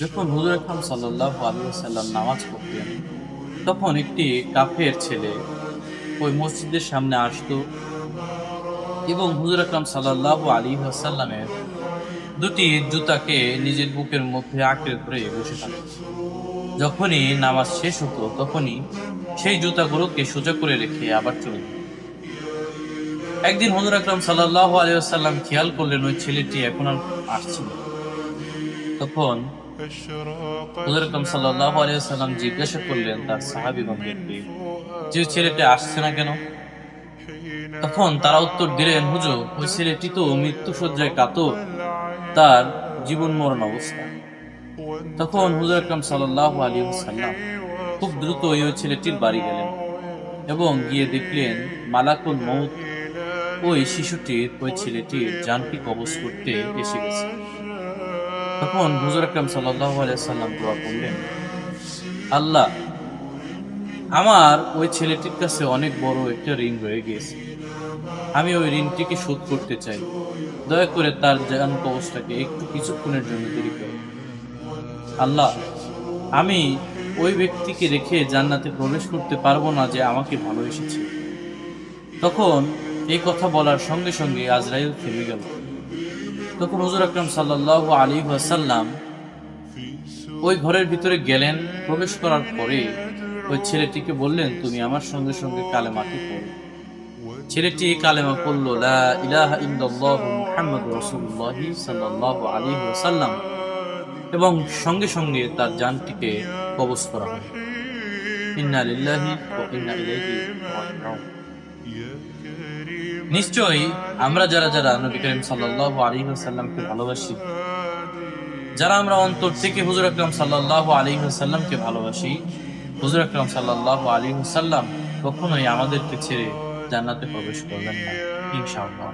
যখন হুজুর আকরাম সাল্লাহ আলী সাল্লাম নামাজ পড়তেন, তখন একটি কাফের ছেলে ওই মসজিদের সামনে আসতো এবং হুজুর আকরাম সাল্লাহ আলী সাল্লামের দুটি জুতাকে নিজের বুকের মধ্যে আঁকড়ে ধরে বসে থাকত। যখনই নামাজ শেষ হতো, তখনই সেই জুতাগুলোকে সোজা করে রেখে আবার চলে একদিন হুজুর আকরাম সাল্লাহ আলিয়াল্লাম খেয়াল করলেন ওই ছেলেটি এখন আর আসছে তখন হুজুর আকরাম সাল্লাহ আলিয়াল্লাম জিজ্ঞাসা করলেন তার সাহাবিগণদেরকে যে ছেলেটি আসছে না কেন? তখন তারা উত্তর দিলেন, হুজুর, ওই ছেলেটি তো মৃত্যু সজ্জায় কাতর, তার জীবন মরণ অবস্থা। তখন হুজুর আকরাম সাল্লাহ আলী সাল্লাম খুব দ্রুত ওই ওই ছেলেটির বাড়ি গেলেন এবং গিয়ে দেখলেন, মালাকুল মৌত ওই শিশুটির, ওই ছেলেটির জানকে কবজ করতে এসে গেছে। তখন হুজুর আকরাম সাল্লাম দোয়া করলেন, আল্লাহ, আমার ওই ছেলেটির কাছে অনেক বড় একটা ঋণ রয়ে গিয়েছে। আমি ওই ঋণটিকে শোধ করতে চাই। দয়া করে তার জান কবচটাকে একটু কিছুক্ষণের জন্য দেরি করো। আল্লাহ, আমি ওই ব্যক্তিকে রেখে জান্নাতে প্রবেশ করতে পারব না যে আমাকে ভালো এসেছে তখন এই কথা বলার সঙ্গে সঙ্গে আজরাইল থেমে গেল। তখন হুজুর আকরাম সাল্লাহ আলী ওয়াসাল্লাম ওই ঘরের ভিতরে গেলেন, প্রবেশ করার পরে ওই ছেলেটিকে বললেন, তুমি আমার সঙ্গে সঙ্গে কালেমাকে পড়ো? ছেলেটি কালেমা পড়ল এবং সঙ্গে সঙ্গে তার কবজ করা হয়। ইন্না ইন্না নিশ্চয়ই আমরা যারা যারা নবী করিম সাল্লাহ আলী ভালোবাসি, যারা আমরা অন্তর থেকে হুজুর আকরাম সাল্লাহ আলী আসাল্লামকে ভালোবাসি, হুজুর আকরাম সাল্লাহ আলী সাল্লাম কখনোই আমাদেরকে ছেড়ে জান্নাতে প্রবেশ করবেন না, ইনশাআল্লাহ।